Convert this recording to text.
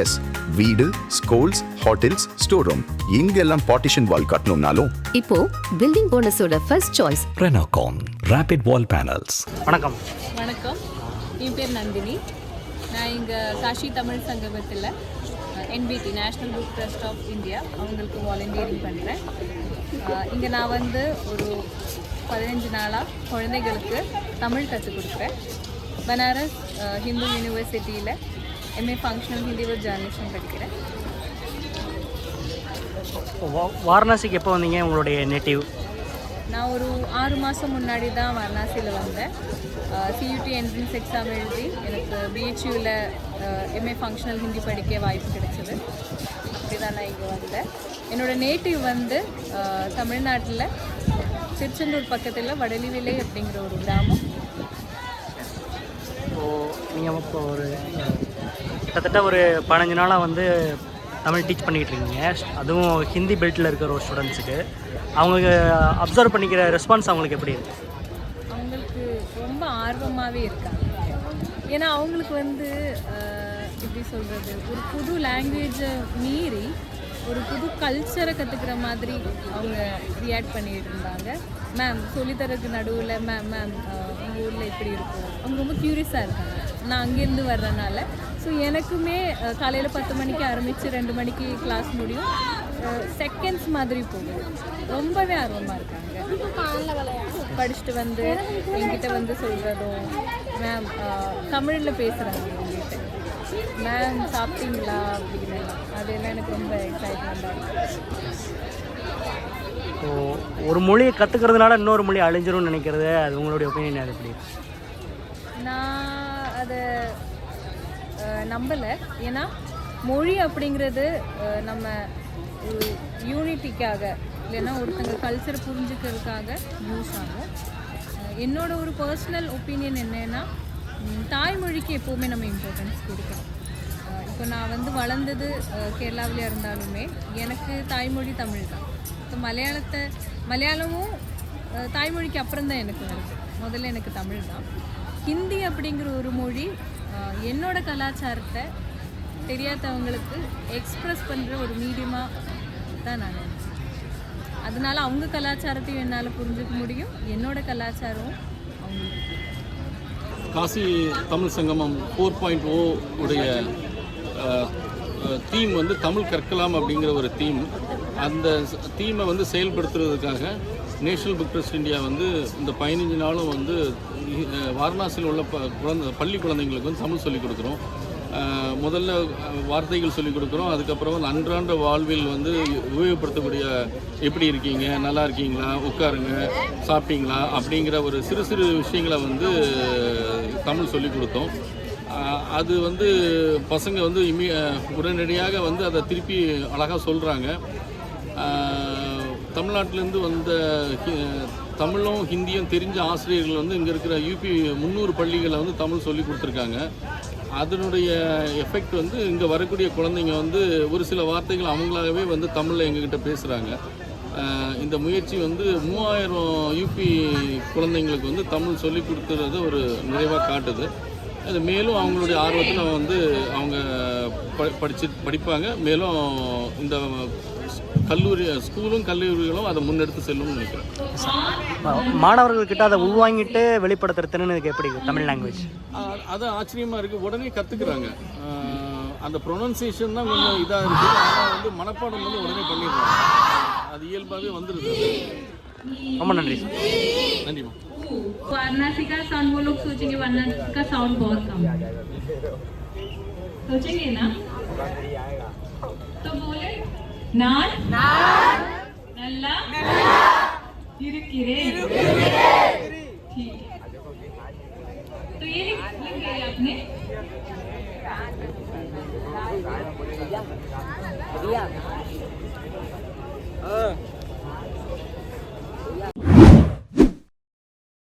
S வீடு schools hotels store room இங்கெல்லாம் partition wall கட்டணும்னாலும். இப்போ building போனஸோட first choice Renocon Rapid Wall Panels. வணக்கம். வணக்கம். என் பேர் நந்தினி. நான் இங்கே காஷி தமிழ் சங்கமத்தில் NBT national book trust of India அவங்களுக்கு வாலண்டியரிங் பண்ணுறேன் இங்கே நான் வந்து ஒரு பதினஞ்சு நாளாக குழந்தைகளுக்கு தமிழ் கற்றுக் கொடுக்குறேன். பனாரஸ் ஹிந்து யூனிவர்சிட்டியில் MA functional Hindi with journalism படிக்கிறேன். வா- வாரணாசிக்கு எப்போ வந்தீங்க உங்களுடைய நேட்டிவ் நான் ஒரு ஆறு மாதம் முன்னாடி தான் வாரணாசியில் வந்தேன். சியூடி என்ட்ரன்ஸ் எக்ஸாம் எழுதி எனக்கு பிஹெச்யூவில் எம்ஏ ஃபங்க்ஷனல் ஹிந்தி படிக்க வாய்ப்பு கிடைச்சது. அப்படி தான் நான் இங்கே வந்தேன். என்னோடய நேட்டிவ் வந்து தமிழ்நாட்டில் திருச்செந்தூர் பக்கத்தில் வடலிவிலை அப்படிங்கிற ஒரு கிராமம். ஸோ நீங்கள் இப்போ ஒரு கிட்டத்தட்ட ஒரு பதினஞ்சு நாளாக வந்து தமிழ் டீச் பண்ணிக்கிட்டு இருக்கீங்க. அதுவும் ஹிந்தி பெல்ட்டில் இருக்கிற ஒரு ஸ்டூடெண்ட்ஸுக்கு அவங்களுக்கு அப்சர்வ் பண்ணிக்கிற ரெஸ்பான்ஸ் அவங்களுக்கு எப்படி இருக்கு? அவங்களுக்கு ரொம்ப ஆர்வமாகவே இருக்காங்க. ஏன்னா அவங்களுக்கு வந்து எப்படி சொல்கிறது ஒரு புது லாங்குவேஜை மீறி ஒரு புது கல்ச்சரை கற்றுக்கிற மாதிரி அவங்க ரியாக்ட் பண்ணிகிட்டு இருந்தாங்க. மேம் சொல்லித்தரதுக்கு நடுவில் மேம் மேம் உங்கள் ஊரில் எப்படி இருக்கும்? அவங்க ரொம்ப க்யூரியஸாக இருக்காங்க. நான் அங்கேருந்து வர்றதுனால. ஸோ எனக்குமே காலையில் பத்து மணிக்கு ஆரம்பித்து ரெண்டு மணிக்கு கிளாஸ் முடியும். செகண்ட்ஸ் மாதிரி போகும். ரொம்பவே ஆர்வமாக இருக்காங்க. படிச்சுட்டு வந்து என்கிட்ட வந்து சொல்கிறதும் மேம் தமிழில் பேசுகிறாங்க என்கிட்ட. மேம் சாப்பிட்டீங்களா? அப்படின்னு. அதெல்லாம் எனக்கு ரொம்ப எக்ஸைட்மெண்ட்டாக இருக்குது ஒரு மொழியை கற்றுக்கிறதுனால இன்னொரு மொழி அழிஞ்சிரும்னு நினைக்கிறது அது உங்களுடைய ஒப்பீனியன் அது எப்படி? நான் அதை நம்பலை. ஏன்னா மொழி அப்படிங்கிறது நம்ம யூனிட்டிக்காக இல்லைன்னா ஒருத்தங்க கல்ச்சர் புரிஞ்சுக்கிறதுக்காக யூஸ் ஆகும். என்னோட ஒரு பர்சனல் ஒப்பீனியன் என்னன்னா தாய்மொழிக்கு எப்போவுமே நம்ம இம்பார்ட்டன்ஸ் கொடுக்கணும். இப்போ நான் வந்து வளர்ந்தது அஹ், கேரளாவில இருந்தாலுமே எனக்கு தாய்மொழி தமிழ் தான். இப்போ மலையாளத்தை மலையாளமும் தாய்மொழிக்கு அப்புறம் தான் எனக்கு வருது. முதல்ல எனக்கு தமிழ் தான். ஹிந்தி அப்படிங்கிற ஒரு மொழி என்னோட கலாச்சாரத்தை தெரியாதவங்களுக்கு எக்ஸ்ப்ரெஸ் பண்ணுற ஒரு மீடியமாக தான் நான் நினச்சேன் அதனால அவங்க கலாச்சாரத்தையும் என்னால் புரிஞ்சுக்க முடியும். என்னோட கலாச்சாரம் அவங்களுக்கு. காசி தமிழ் சங்கமம் ஃபோர் பாயிண்ட் ஓ உடைய தீம் வந்து தமிழ் கற்கலாம் அப்படிங்கிற ஒரு தீம் அந்த தீமை வந்து செயல்படுத்துறதுக்காக நேஷனல் புக் ட்ரஸ்ட் இந்தியா வந்து இந்த பதினஞ்சு நாளும் வந்து வாரணாசியில் உள்ள ப குழந்த பள்ளி குழந்தைங்களுக்கு வந்து தமிழ் சொல்லிக் கொடுக்குறோம். முதல்ல வார்த்தைகள் சொல்லிக் கொடுக்குறோம். அதுக்கப்புறம் வந்து அன்றாண்ட வாழ்வில் வந்து உபயோகப்படுத்தக்கூடிய எப்படி இருக்கீங்க நல்லா இருக்கீங்களா உட்காருங்க சாப்பிட்டீங்களா அப்படிங்கிற ஒரு சிறு சிறு விஷயங்களை வந்து தமிழ் சொல்லிக் கொடுத்தோம். அது வந்து பசங்க வந்து இமி உடனடியாக வந்து அதை திருப்பி அழகாக சொல்கிறாங்க தமிழ்நாட்டிலேருந்து வந்த தமிழும் ஹிந்தியும் தெரிஞ்ச ஆசிரியர்கள் வந்து இங்கே இருக்கிற யூபி முந்நூறு பள்ளிகளில் வந்து தமிழ் சொல்லி கொடுத்துருக்காங்க. அதனுடைய எஃபெக்ட் வந்து இங்கே வரக்கூடிய குழந்தைங்க வந்து ஒரு சில வார்த்தைகள் அவங்களாகவே வந்து தமிழில் எங்ககிட்ட பேசுகிறாங்க இந்த முயற்சி வந்து மூவாயிரம் யூபி குழந்தைங்களுக்கு வந்து தமிழ் சொல்லி கொடுத்துறது ஒரு நிறைவாக காட்டுது. அது மேலும் அவங்களுடைய ஆர்வத்தில் வந்து அவங்க படிச்சு படிப்பாங்க மேலும் இந்த கல்லூரி ஸ்கூலும் கல்லூரிகளும் அதை முன்னெடுத்து செல்லும்னு நினைக்கிறேன் மாணவர்கள்கிட்ட அதை உள்வாங்கிட்டு வெளிப்படுத்துகிற திறன் இதுக்கு எப்படி இருக்கு தமிழ் லாங்குவேஜ் ஆஹ் அது ஆச்சரியமாக இருக்குது உடனே கற்றுக்குறாங்க அந்த ப்ரொனன்சியேஷன் தான் கொஞ்சம் இதாக இருக்குது ஆனால் வந்து மனப்பாடம் வந்து உடனே பண்ணிடுறாங்க அது இயல்பாகவே வந்துடுது ரொம்ப நன்றி சார் நன்றிம்மா वाराणसी का साउंड वो लोग सोचेंगे वाराणसी का साउंड बहुत कम है सोचेंगे ना? तो बोले नान? नल्ला? किरकिरे ठीक। तो ये लिख लिया आपने। हाँ।